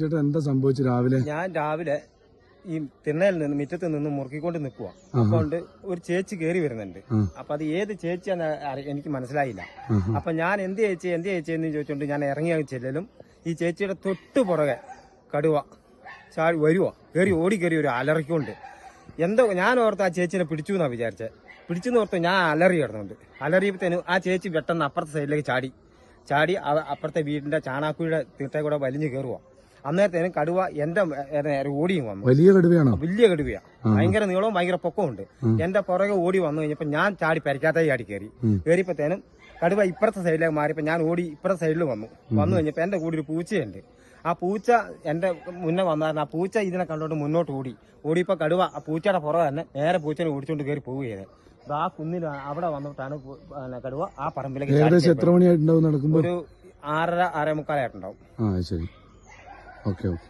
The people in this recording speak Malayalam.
ചേട്ടാ എന്താ സംഭവിച്ചു രാവിലെ? ഞാൻ രാവിലെ ഈ തിണ്ണയിൽ നിന്ന് മിറ്റത്ത് നിന്ന് മുറുക്കിക്കൊണ്ട് നിൽക്കുക അതുകൊണ്ട് ഒരു ചേച്ചി കയറി വരുന്നുണ്ട്. അപ്പൊ അത് ഏത് ചേച്ചിയാന്ന് എനിക്ക് മനസ്സിലായില്ല. അപ്പൊ ഞാൻ എന്ത് ചേച്ചി എന്ത് ചേച്ചി എന്ന് ചോദിച്ചോണ്ട് ഞാൻ ഇറങ്ങിയ ചെല്ലലും ഈ ചേച്ചിയുടെ തൊട്ട് പുറകെ കടുവ ചാടി വരുവോ. കയറി ഓടി കയറി ഒരു അലറിക്കൊണ്ട്. എന്തോ ഞാൻ ഓർത്ത് ആ ചേച്ചിനെ പിടിച്ചു എന്നാ വിചാരിച്ചത് പിടിച്ചെന്ന് ഓർത്ത് ഞാൻ അലറി കിടന്നുണ്ട് അലറിയപ്പോഴത്തേനും ആ ചേച്ചി പെട്ടെന്ന് അപ്പുറത്തെ സൈഡിലേക്ക് ചാടി. ചാടി അപ്പുറത്തെ വീടിന്റെ ചാണാക്കുഴിയുടെ തീർത്തേ കൂടെ വലിഞ്ഞു കയറുക അന്നേരത്തേനും കടുവ എന്റെ നേരെ ഓടിയും വന്നു. വലിയ കടുവയാണോ? വലിയ കടുവയാ. ഭയങ്കര നീളവും ഭയങ്കര പൊക്കമുണ്ട് എന്റെ പുറകെ ഓടി വന്നു കഴിഞ്ഞപ്പോ ഞാൻ ചാടി പരിക്കാത്ത ചാടി കയറി. കയറിയപ്പോഴത്തേനും കടുവ ഇപ്പുറത്തെ സൈഡിലേക്ക് മാറിയപ്പോ ഞാൻ ഓടി ഇപ്പുറത്തെ സൈഡിൽ വന്നു. വന്നു കഴിഞ്ഞപ്പോ എന്റെ കൂടെ ഒരു പൂച്ചയുണ്ട്. ആ പൂച്ച എന്റെ മുന്നേ വന്നായിരുന്നു. ആ പൂച്ച ഇതിനെ കണ്ടോണ്ട് മുന്നോട്ട് ഓടി. ഓടിയപ്പോ കടുവ ആ പൂച്ചയുടെ പുറകെ തന്നെ നേരെ പൂച്ചനെ ഓടിച്ചോണ്ട് കയറി പോവുകയാണ് ആ കുന്നിൽ അവിടെ വന്നിട്ടാണ് കടുവ ആ പറമ്പിലേക്ക് ചാടി ഏകദേശം എത്ര മണിയായിട്ടുണ്ടാവും നടക്കുമ്പോ? ഒരു ആറര ആറേ മുക്കാലായിട്ടുണ്ടാവും. ശരി. Okay okay